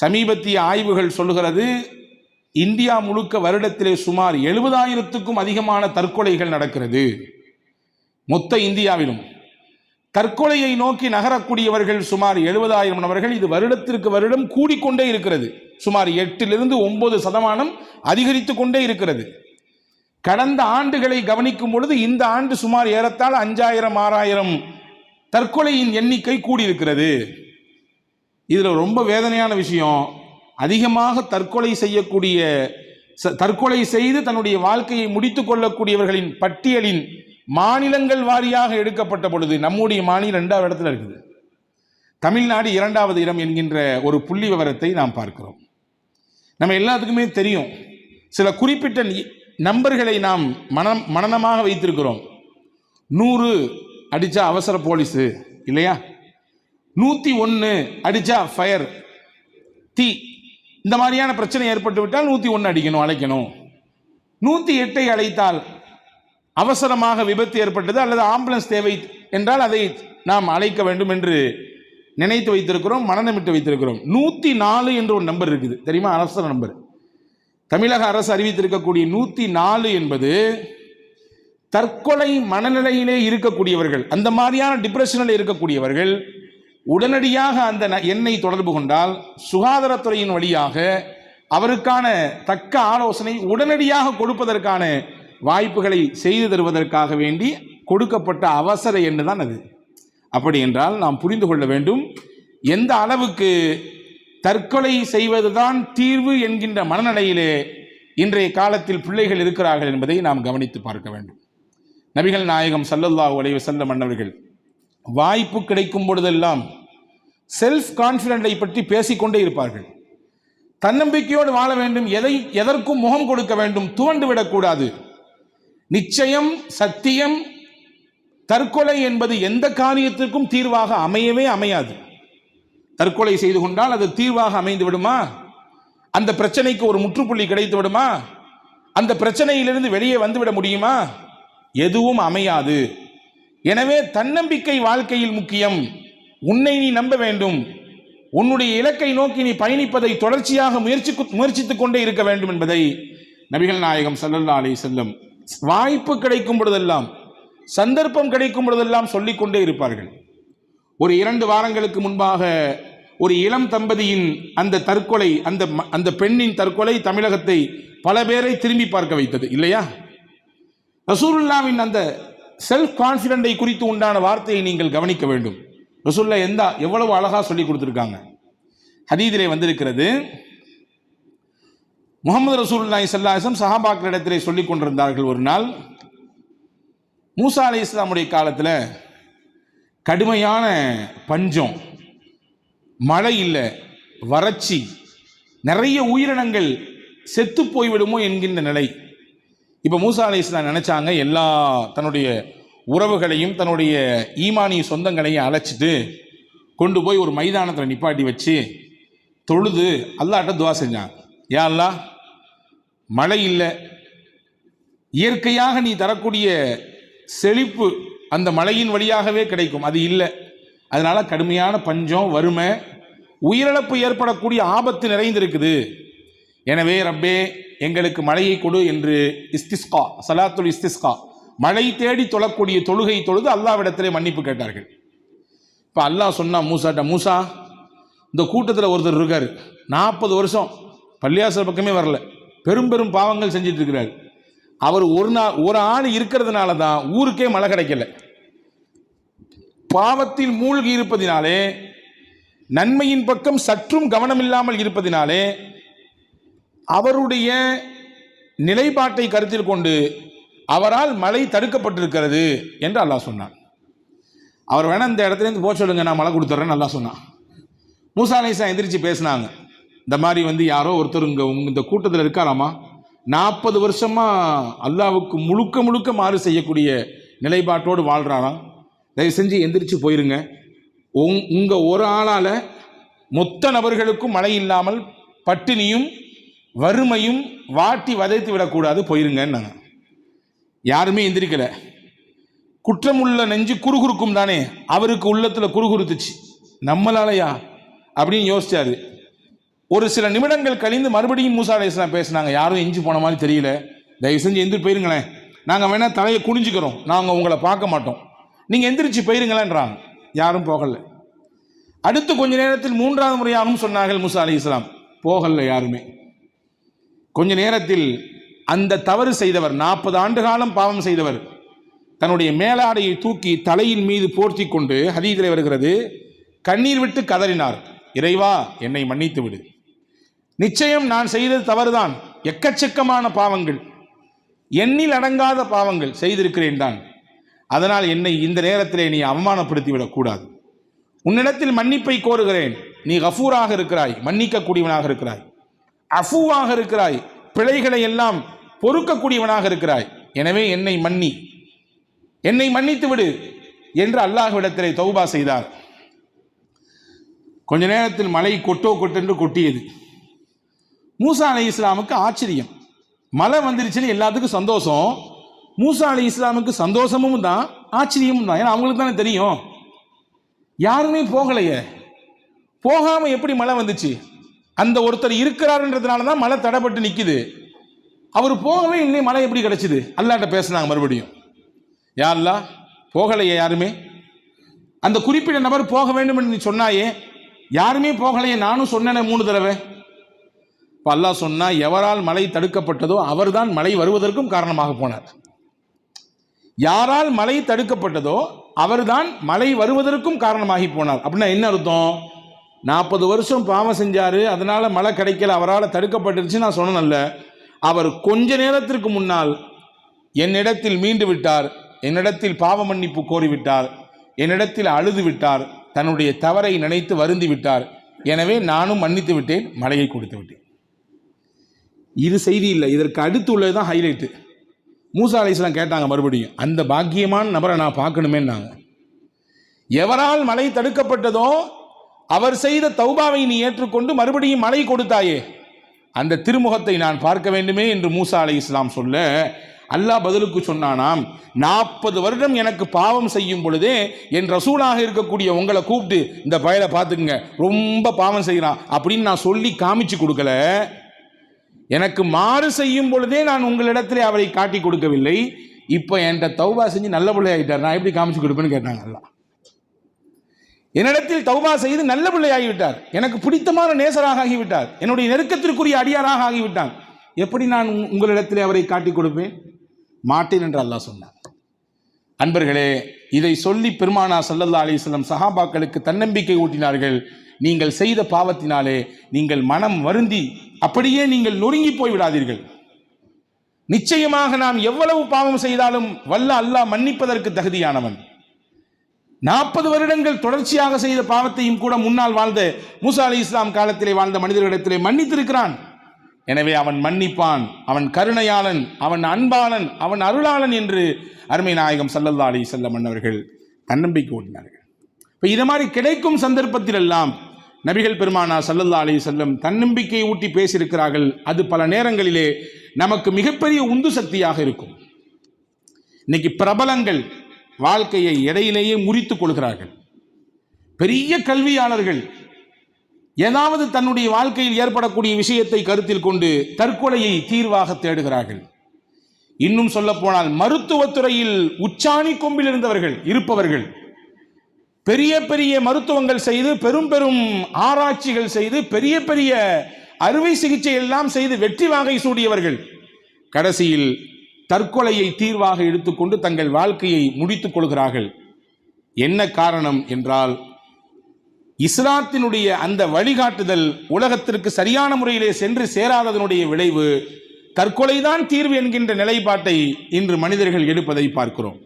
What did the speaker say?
சமீபத்திய ஆய்வுகள் சொல்லுகிறது இந்தியா முழுக்க வருடத்திலே சுமார் எழுபதாயிரத்துக்கும் அதிகமான தற்கொலைகள் நடக்கிறது. மொத்த இந்தியாவிலும். தற்கொலையை நோக்கி நகரக்கூடியவர்கள் சுமார் எழுபதாயிரம் நபர்கள் இது வருடத்திற்கு வருடம் கூடிக்கொண்டே இருக்கிறது. சுமார் எட்டிலிருந்து ஒன்பது சதமானம் அதிகரித்து கொண்டே இருக்கிறது. கடந்த ஆண்டுகளை கவனிக்கும் பொழுது இந்த ஆண்டு சுமார் ஏறத்தாழ அஞ்சாயிரம் ஆறாயிரம் தற்கொலையின் எண்ணிக்கை கூடியிருக்கிறது. இதில் ரொம்ப வேதனையான விஷயம் அதிகமாக தற்கொலை செய்யக்கூடிய ச- தற்கொலை செய்து தன்னுடைய வாழ்க்கையை முடித்துக் கொள்ளக்கூடியவர்களின் பட்டியலின் மாநிலங்கள் வாரியாக எடுக்கப்பட்ட பொழுது நம்முடைய மாநிலம் இரண்டாவது இடத்துல இருக்குது. தமிழ்நாடு இரண்டாவது இடம் என்கின்ற ஒரு புள்ளி விவரத்தை நாம் பார்க்கிறோம். நம்ம எல்லாத்துக்குமே தெரியும். சில குறிப்பிட்ட நம்பர்களை நாம் மனம் மனநமாக வைத்திருக்கிறோம். நூறு அடித்தா அவசர போலீஸு இல்லையா? நூற்றி ஒன்று அடிச்சா ஃபயர் தீ. இந்த மாதிரியான பிரச்சனை ஏற்பட்டு விட்டால் நூற்றி ஒன்று அடிக்கணும் அழைக்கணும். நூற்றி எட்டை அழைத்தால் அவசரமாக விபத்து ஏற்பட்டது அல்லது ஆம்புலன்ஸ் தேவை என்றால் அதை நாம் அழைக்க வேண்டும் என்று நினைத்து வைத்திருக்கிறோம் மனநமிட்டு வைத்திருக்கிறோம். நூற்றி நாலு என்று ஒரு நம்பர் இருக்குது. தெரியுமா? அவசர நம்பர் தமிழக அரசு அறிவித்திருக்கக்கூடிய நூற்றி நாலு என்பது தற்கொலை மனநிலையிலே இருக்கக்கூடியவர்கள் அந்த மாதிரியான டிப்ரெஷனில் இருக்கக்கூடியவர்கள் உடனடியாக அந்த ந- எண்ணை தொடர்பு கொண்டால் சுகாதாரத்துறையின் வழியாக அவருக்கான தக்க ஆலோசனை உடனடியாக கொடுப்பதற்கான வாய்ப்புகளை செய்து தருவதற்காக வேண்டி கொடுக்கப்பட்ட அவசர எண்ணு தான் அது. அப்படி என்றால் நாம் புரிந்து கொள்ள வேண்டும் எந்த அளவுக்கு தற்கொலை செய்வதுதான் தீர்வு என்கின்ற மனநிலையிலே இன்றைய காலத்தில் பிள்ளைகள் இருக்கிறார்கள் என்பதை நாம் கவனித்து பார்க்க வேண்டும். நபிகள் நாயகம் ஸல்லல்லாஹு அலைஹி வஸல்லம் மன்னவர்கள் வாய்ப்பு கிடைக்கும் பொழுதெல்லாம் செல்ஃப் கான்ஃபிடென்ட்டை பற்றி பேசிக்கொண்டே இருப்பார்கள். தன்னம்பிக்கையோடு வாழ வேண்டும் எதை எதற்கும் முகம் கொடுக்க வேண்டும் துவண்டு விடக்கூடாது. நிச்சயம் சத்தியம் தற்கொலை என்பது எந்த காரியத்திற்கும் தீர்வாக அமையவே அமையாது. தற்கொலை செய்து கொண்டால் அது தீர்வாக அமைந்து விடுமா? அந்த பிரச்சனைக்கு ஒரு முற்றுப்புள்ளி கிடைத்து விடுமா? அந்த பிரச்சனையிலிருந்து வெளியே வந்துவிட முடியுமா? எதுவும் அமையாது. எனவே தன்னம்பிக்கை வாழ்க்கையில் முக்கியம். உன்னை நீ நம்ப வேண்டும். உன்னுடைய இலக்கை நோக்கி நீ பயணிப்பதை தொடர்ச்சியாக முயற்சி முயற்சித்துக் கொண்டே இருக்க வேண்டும் என்பதை நபிகள் நாயகம் சல்லல்லா அலி செல்லம் வாய்ப்பு கிடைக்கும் பொழுதெல்லாம் சந்தர்ப்பம் கிடைக்கும் பொழுதெல்லாம் சொல்லிக்கொண்டே இருப்பார்கள். ஒரு இரண்டு வாரங்களுக்கு முன்பாக ஒரு இளம் தம்பதியின் அந்த தற்கொலை அந்த அந்த பெண்ணின் தற்கொலை தமிழகத்தை பல பேரை திரும்பி பார்க்க வைத்தது இல்லையா? ரசூலுல்லாவின் அந்த செல்ஃப் கான்ஃபிடென்ட்டை குறித்து உண்டான வார்த்தையை நீங்கள் கவனிக்க வேண்டும். ரசூல்லா எந்த எவ்வளவு அழகாக சொல்லி கொடுத்துருக்காங்க. ஹதீதிலே வந்திருக்கிறது முகமது ரசூலுல்லாஹி சஹாபாக்கர் இடத்திலே சொல்லிக் கொண்டிருந்தார்கள் ஒரு நாள். மூசா அலி இஸ்லாமுடைய காலத்தில் கடுமையான பஞ்சம் மழை இல்லை வறட்சி நிறைய உயிரினங்கள் செத்து போய்விடுமோ என்கின்ற நிலை. இப்போ மூசா அலி இஸ்லாம் நினைச்சாங்க எல்லா தன்னுடைய உறவுகளையும் தன்னுடைய ஈமானிய சொந்தங்களையும் அழைச்சிட்டு கொண்டு போய் ஒரு மைதானத்தில் நிப்பாட்டி வச்சு தொழுது அல்லாட்ட துவா செஞ்சாங்க. யா அல்லா மழை இல்லை. இயற்கையாக நீ தரக்கூடிய செழிப்பு அந்த மழையின் வழியாகவே கிடைக்கும். அது இல்லை. அதனால கடுமையான பஞ்சம் வறுமை உயிரிழப்பு ஏற்படக்கூடிய ஆபத்து நிறைந்திருக்குது. எனவே ரப்பே எங்களுக்கு மழையை கொடு என்று இஸ்திஸ்கா சலாத்துல் இஸ்திஸ்கா. மழை தேடி தொழக்கூடிய தொழுகை தொழுது அல்லாவிடத்திலே மன்னிப்பு கேட்டார்கள். இப்போ அல்லாஹ் சொன்னா மூசாட்ட மூசா இந்த கூட்டத்தில் ஒருத்தர் இருக்கார். நாற்பது வருஷம் பள்ளியாசல் பக்கமே வரல. பெரும் பெரும் பாவங்கள் செஞ்சிட்டு இருக்கிறார். அவர் ஒரு நாள் ஒரு ஆள் இருக்கிறதுனால தான் ஊருக்கே மழை கிடைக்கல. பாவத்தில் மூழ்கி இருப்பதினாலே நன்மையின் பக்கம் சற்றும் கவனம் இல்லாமல் இருப்பதினாலே அவருடைய நிலைப்பாட்டை கருத்தில் கொண்டு அவரால் மழை தடுக்கப்பட்டிருக்கிறது என்று அல்லாஹ் சொன்னான். அவர் வேணா இந்த இடத்துல இருந்து போக சொல்லுங்க நான் மழை கொடுத்துட்றேன்னு நல்லா சொன்னான். மூசா அலிசா எந்திரிச்சு பேசினாங்க. இந்த மாதிரி வந்து யாரோ ஒருத்தர் இங்கே உங்க இந்த கூட்டத்தில் இருக்காராமா? நாற்பது வருஷமா அல்லாவுக்கு முழுக்க முழுக்க மாறு செய்யக்கூடிய நிலைப்பாட்டோடு வாழ்றாராம். தயவு செஞ்சு எந்திரிச்சு போயிருங்க. உங் உங்கள் ஒரு ஆளால் மொத்த நபர்களுக்கும் மழை இல்லாமல் பட்டினியும் வறுமையும் வாட்டி வதைத்து விடக்கூடாது போயிருங்கன்னாங்க. யாருமே எந்திரிக்கல. குற்றமுள்ள நெஞ்சு குறுகுறுக்கும் தானே அவருக்கு உள்ளத்தில் குறுகுறுத்துச்சு. நம்மளாலயா? அப்படின்னு யோசிச்சாரு. ஒரு சில நிமிடங்கள் கழிந்து மறுபடியும் மூசா அலை பேசினாங்க. யாரும் எஞ்சி போன மாதிரி தெரியல. தயவு செஞ்சு எந்திரி போயிருங்களேன். நாங்கள் வேணால் தலையை குனிஞ்சுக்கிறோம். நாங்கள் உங்களை பார்க்க மாட்டோம். நீங்கள் எந்திரிச்சு போயிருங்களேன்றாங்க. யாரும் போகல. அடுத்து கொஞ்ச நேரத்தில் மூன்றாவது முறையாகவும் சொன்னார்கள் மூசா அலி இஸ்லாம் போகல யாருமே. கொஞ்ச நேரத்தில் அந்த தவறு செய்தவர் நாற்பது ஆண்டு காலம் பாவம் செய்தவர் தன்னுடைய மேலாடையை தூக்கி தலையின் மீது போர்த்தி கொண்டு ஹதீதில் வருகிறது கண்ணீர் விட்டு கதறினார். இறைவா என்னை மன்னித்து விடு. நிச்சயம் நான் செய்தது தவறுதான். எக்கச்சக்கமான பாவங்கள். எண்ணில் அடங்காத பாவங்கள் செய்திருக்கிறேன் தான். அதனால் என்னை இந்த நேரத்திலே நீ அவமானப்படுத்தி விடக்கூடாது உன்னிடத்தில் மன்னிப்பை கோருகிறேன். நீ கஃபூராக இருக்கிறாய் மன்னிக்கக்கூடியவனாக இருக்கிறாய். அஃபூவாக இருக்கிறாய். பிழைகளை எல்லாம் பொறுக்கக்கூடியவனாக இருக்கிறாய். எனவே என்னை மன்னி. என்னை மன்னித்து விடு என்று அல்லாஹ்விடத்திலே தௌபா செய்தார். கொஞ்ச நேரத்தில் மழை கொட்டோ கொட்டென்று கொட்டியது. மூசா அலி இஸ்லாமுக்கு ஆச்சரியம். மழை வந்துருச்சுன்னு எல்லாத்துக்கும் சந்தோஷம். மூசா அலி இஸ்லாமுக்கு சந்தோஷமும் தான் ஆச்சரியமும் தான். ஏன்னா அவங்களுக்கு தானே தெரியும். யாருமே போகலையே. போகாமல் எப்படி மழை வந்துச்சு? அந்த ஒருத்தர் இருக்கிறாருன்றதுனால தான் மழை தடைப்பட்டு நிற்குது அவர் போகவே இன்னைக்கு மழை எப்படி கிடச்சிது? அல்லாட்ட பேசுனாங்க மறுபடியும். யா போகலையே யாருமே? அந்த குறிப்பிட்ட நபர் போக வேண்டும் என்று நீ சொன்னாயே யாருமே போகலையே நானும் சொன்னேனே மூணு தடவை. இப்போ அல்லாஹ் சொன்னால் எவரால் மழை தடுக்கப்பட்டதோ அவர்தான் மழை வருவதற்கும் காரணமாக போனார். யாரால் மழை தடுக்கப்பட்டதோ அவர்தான் மழை வருவதற்கும் காரணமாகி போனார். அப்படின்னா என்ன அர்த்தம்? நாற்பது வருஷம் பாவம் செஞ்சாரு அதனால மழை கிடைக்கல அவரால் தடுக்கப்பட்டுருச்சு நான் சொன்னேன்ல. அவர் கொஞ்ச நேரத்திற்கு முன்னால் என்னிடத்தில் மீண்டு விட்டார் என்னிடத்தில் பாவ மன்னிப்பு கோரிவிட்டார் என்னிடத்தில் அழுது விட்டார் தன்னுடைய தவறை நினைத்து வருந்தி விட்டார். எனவே நானும் மன்னித்து விட்டேன் மழையை கொடுத்து விட்டேன். இது செய்தி இல்லை இதற்கு அடுத்து உள்ளது தான் ஹைலைட்டு மூசா அலிஸ்லாம் கேட்டாங்க மறுபடியும் அந்த பாக்கியமான நபரை நான் பார்க்கணுமேன்னாங்க. எவரால் மழை தடுக்கப்பட்டதோ அவர் செய்த தௌபாவை நீ ஏற்றுக்கொண்டு மறுபடியும் மழை கொடுத்தாயே. அந்த திருமுகத்தை நான் பார்க்க வேண்டுமே என்று மூசா அலை இஸ்லாம் சொல்ல அல்லாஹ் பதிலுக்கு சொன்னானாம் நாற்பது வருடம் எனக்கு பாவம் செய்யும் பொழுதே என் ரசூலாக இருக்கக்கூடிய உங்களை கூப்பிட்டு இந்த பயலை பார்த்துக்குங்க ரொம்ப பாவம் செய்கிறான் அப்படின்னு நான் சொல்லி காமிச்சு கொடுக்கல. எனக்கு மாறு செய்யும் பொழுதே நான் உங்களிடத்திலே அவரை காட்டி கொடுக்கவில்லை. இப்போ என்கிட்ட தௌபா செஞ்சு நல்ல பிள்ளை ஆகிட்டார் நான் எப்படி காமிச்சு கொடுப்பேன்னு கேட்டாங்க என்னிடத்தில் தௌபா செய்து நல்ல பிள்ளையாகிவிட்டார். எனக்கு பிடித்தமான நேசராக ஆகிவிட்டார். என்னுடைய நெருக்கத்திற்குரிய அடியாராக ஆகிவிட்டான். எப்படி நான் உங்- உங்களிடத்தில் அவரை காட்டிக் கொடுப்பேன்? மாட்டேன் என்று அல்லாஹ் சொன்னார் அன்பர்களே இதை சொல்லி பெருமானா சல்லல்லா அலிஸ்லம் சஹாபாக்களுக்கு தன்னம்பிக்கை ஊட்டினார்கள். நீங்கள் செய்த பாவத்தினாலே நீங்கள் மனம் வருந்தி அப்படியே நீங்கள் நொறுங்கி போய் விடாதீர்கள். நிச்சயமாக நாம் எவ்வளவு பாவம் செய்தாலும் வல்ல அல்லாஹ் மன்னிப்பதற்கு தகுதியானவன். நாற்பது வருடங்கள் தொடர்ச்சியாக செய்த பாவத்தையும் கூட முன்னால் வாழ்ந்த மூசா அலி இஸ்லாம் காலத்திலே வாழ்ந்த மனிதர்களிடத்திலே மன்னித்திருக்கிறான். எனவே அவன் மன்னிப்பான் அவன் கருணையாளன் அவன் அன்பாளன் அவன் அருளாளன் என்று அருமை நாயகம் சல்லல்லா அலி செல்லம் அவர்கள் தன்னம்பிக்கை ஓட்டினார்கள் இப்போ இது மாதிரி கிடைக்கும் சந்தர்ப்பத்திலெல்லாம் நபிகள் பெருமானா சல்லல்லா அலி செல்லம் தன்னம்பிக்கையை ஊட்டி பேசியிருக்கிறார்கள். அது பல நேரங்களிலே நமக்கு மிகப்பெரிய உந்து சக்தியாக இருக்கும். இன்னைக்கு பிரபலங்கள் வாழ்க்கையை இடையிலேயே முறித்துக் கொள்கிறார்கள். பெரிய கல்வியாளர்கள் ஏதாவது தன்னுடைய வாழ்க்கையில் ஏற்படக்கூடிய விஷயத்தை கருத்தில் கொண்டு தற்கொலையை தீர்வாக தேடுகிறார்கள். இன்னும் சொல்ல போனால் மருத்துவத்துறையில் உச்சாணி கொம்பில் இருந்தவர்கள் இருப்பவர்கள். பெரிய பெரிய மருத்துவங்கள் செய்து பெரும் பெரும் ஆராய்ச்சிகள் செய்து பெரிய பெரிய அறுவை சிகிச்சை எல்லாம் செய்து வெற்றி வாகை சூடியவர்கள். கடைசியில் தற்கொலையை தீர்வாக எடுத்துக்கொண்டு தங்கள் வாழ்க்கையை முடித்துக் கொள்கிறார்கள். என்ன காரணம் என்றால் இஸ்லாத்தினுடைய அந்த வழிகாட்டுதல் உலகத்திற்கு சரியான முறையிலே சென்று சேராததனுடைய விளைவு தற்கொலைதான் தீர்வு என்கின்ற நிலைப்பாட்டை இன்று மனிதர்கள் எடுப்பதை பார்க்கிறோம்.